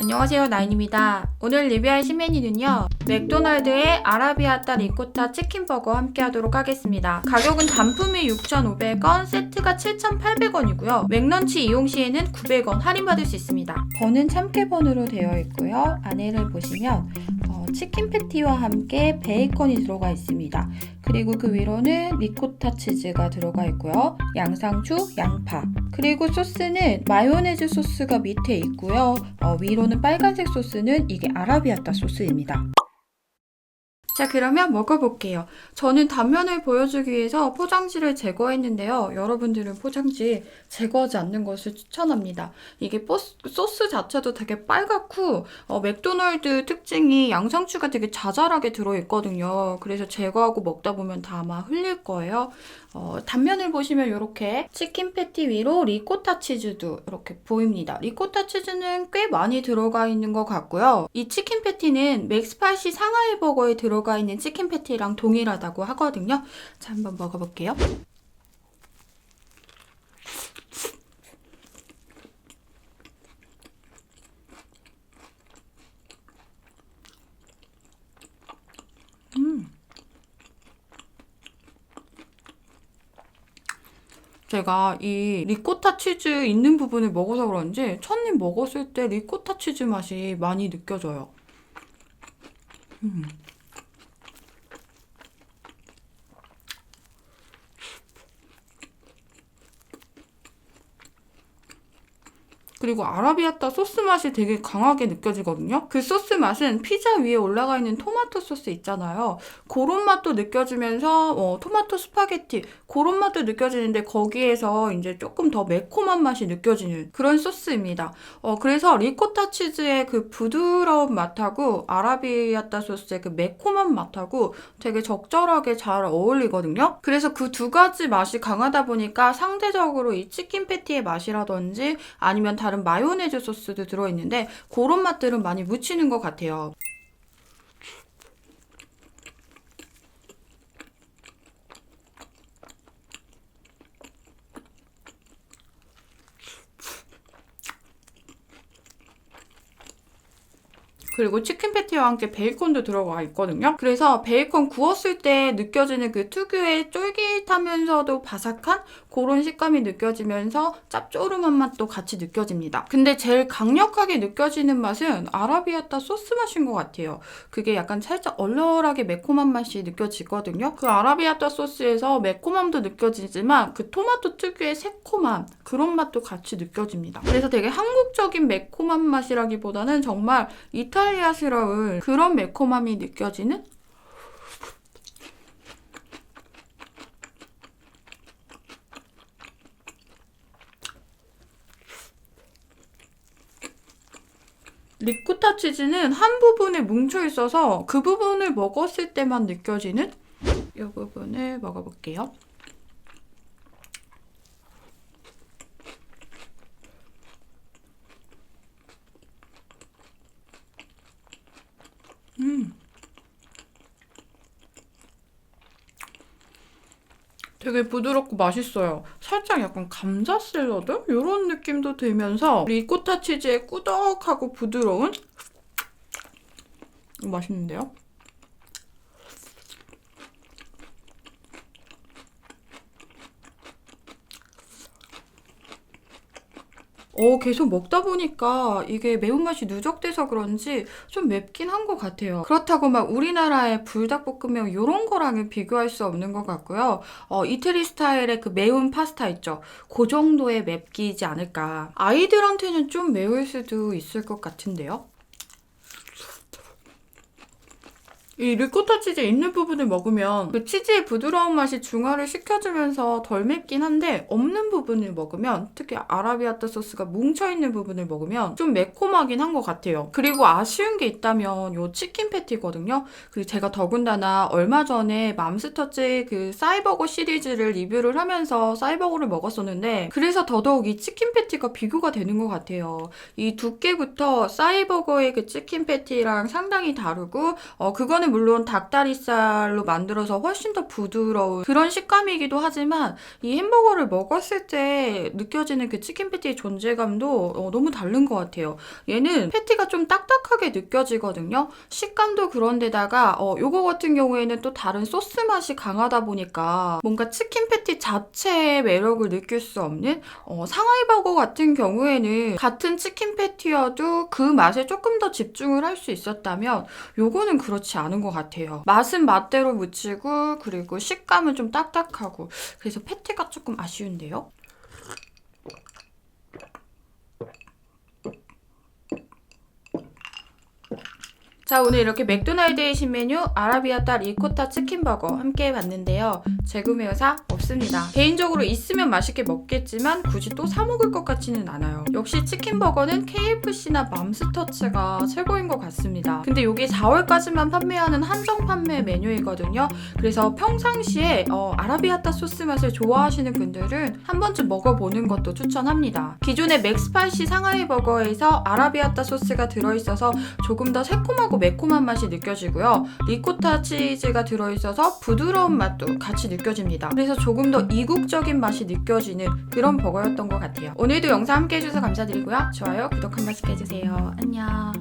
안녕하세요 나인입니다. 오늘 리뷰할 신메뉴는요 맥도날드의 아라비아따 리코타 치킨버거 함께 하도록 하겠습니다. 가격은 단품이 6,500원, 세트가 7,800원이고요. 맥런치 이용 시에는 900원 할인받을 수 있습니다. 번은 참깨번으로 되어 있고요. 안에를 보시면 어, 치킨 패티와 함께 베이컨이 들어가 있습니다. 그리고 그 위로는 리코타 치즈가 들어가 있고요. 양상추, 양파. 그리고 소스는 마요네즈 소스가 밑에 있고요. 어, 위로는 빨간색 소스는 이게 아라비아따 소스입니다. 자, 그러면 먹어볼게요. 저는 단면을 보여주기 위해서 포장지를 제거했는데요. 여러분들은 포장지 제거하지 않는 것을 추천합니다. 이게 포스- 소스 자체도 되게 빨갛고, 어, 맥도날드 특징이 양상추가 되게 자잘하게 들어있거든요. 그래서 제거하고 먹다 보면 다 아마 흘릴 거예요. 어, 단면을 보시면 이렇게 치킨 패티 위로 리코타 치즈도 이렇게 보입니다. 리코타 치즈는 꽤 많이 들어가 있는 것 같고요. 이 치킨 패티는 맥스파이시 상하이 버거에 들어가 있는 치킨 패티랑 동일하다고 하거든요. 자, 한번 먹어볼게요. 제가 이 리코타 치즈 있는 부분을 먹어서 그런지 첫 입 먹었을 때 리코타 치즈 맛이 많이 느껴져요. 음. 그리고 아라비아따 소스 맛이 되게 강하게 느껴지거든요. 그 소스 맛은 피자 위에 올라가 있는 토마토 소스 있잖아요. 그런 맛도 느껴지면서 어, 토마토 스파게티 그런 맛도 느껴지는데 거기에서 이제 조금 더 매콤한 맛이 느껴지는 그런 소스입니다. 어, 그래서 리코타 치즈의 그 부드러운 맛하고 아라비아따 소스의 그 매콤한 맛하고 되게 적절하게 잘 어울리거든요. 그래서 그 두 가지 맛이 강하다 보니까 상대적으로 이 치킨 패티의 맛이라든지 아니면 다른 마요네즈 소스도 들어있는데 그런 맛들은 많이 묻히는 것 같아요. 그리고 치킨 패티와 함께 베이컨도 들어가 있거든요. 그래서 베이컨 구웠을 때 느껴지는 그 특유의 쫄깃하면서도 바삭한 그런 식감이 느껴지면서 짭조름한 맛도 같이 느껴집니다. 근데 제일 강력하게 느껴지는 맛은 아라비아따 소스 맛인 것 같아요. 그게 약간 살짝 얼얼하게 매콤한 맛이 느껴지거든요. 그 아라비아따 소스에서 매콤함도 느껴지지만 그 토마토 특유의 새콤함 그런 맛도 같이 느껴집니다. 그래서 되게 한국적인 매콤한 맛이라기보다는 정말 이탈리아스러운 그런 매콤함이 느껴지는 리코타 치즈는 한 부분에 뭉쳐 있어서 그 부분을 먹었을 때만 느껴지는 이 부분을 먹어볼게요. 되게 부드럽고 맛있어요. 살짝 약간 감자 샐러드? 이런 느낌도 들면서 리코타 치즈의 꾸덕하고 부드러운 맛있는데요? 어, 계속 먹다 보니까 이게 매운맛이 누적돼서 그런지 좀 맵긴 한 것 같아요. 그렇다고 막 우리나라의 불닭볶음면 이런 거랑은 비교할 수 없는 것 같고요. 어, 이태리 스타일의 그 매운 파스타 있죠. 그 정도의 맵기이지 않을까. 아이들한테는 좀 매울 수도 있을 것 같은데요. 이 리코타 치즈 있는 부분을 먹으면 그 치즈의 부드러운 맛이 중화를 시켜주면서 덜 맵긴 한데 없는 부분을 먹으면 특히 아라비아따 소스가 뭉쳐있는 부분을 먹으면 좀 매콤하긴 한 것 같아요. 그리고 아쉬운 게 있다면 요 치킨 패티거든요. 그리고 제가 더군다나 얼마 전에 맘스터치 그 싸이버거 시리즈를 리뷰를 하면서 싸이버거를 먹었었는데 그래서 더더욱 이 치킨 패티가 비교가 되는 것 같아요. 이 두께부터 싸이버거의 그 치킨 패티랑 상당히 다르고 어 그거는 버거는 물론 닭다리살로 만들어서 훨씬 더 부드러운 그런 식감이기도 하지만 이 햄버거를 먹었을 때 느껴지는 그 치킨 패티의 존재감도 어, 너무 다른 것 같아요. 얘는 패티가 좀 딱딱하게 느껴지거든요. 식감도 그런데다가 어, 요거 같은 경우에는 또 다른 소스 맛이 강하다 보니까 뭔가 치킨 패티 자체의 매력을 느낄 수 없는 어, 상하이 버거 같은 경우에는 같은 치킨 패티여도 그 맛에 조금 더 집중을 할 수 있었다면 요거는 그렇지 않은 것 같아요. 맛은 맛대로 묻히고 그리고 식감은 좀 딱딱하고 그래서 패티가 조금 아쉬운데요. 자 오늘 이렇게 맥도날드의 신메뉴 아라비아따 리코타 치킨버거 함께 해봤는데요. 재구매 의사 없습니다. 개인적으로 있으면 맛있게 먹겠지만 굳이 또 사 먹을 것 같지는 않아요. 역시 치킨버거는 KFC나 맘스터치가 최고인 것 같습니다. 근데 이게 4월까지만 판매하는 한정 판매 메뉴이거든요. 그래서 평상시에 어, 아라비아따 소스 맛을 좋아하시는 분들은 한 번쯤 먹어보는 것도 추천합니다. 기존의 맥스파이시 상하이 버거에서 아라비아따 소스가 들어있어서 조금 더 새콤하고 매콤한 맛이 느껴지고요. 리코타 치즈가 들어있어서 부드러운 맛도 같이 느껴집니다. 그래서 조금 더 이국적인 맛이 느껴지는 그런 버거였던 것 같아요. 오늘도 영상 함께 해주셔서 감사드리고요. 좋아요, 구독 한 번씩 해주세요. 안녕.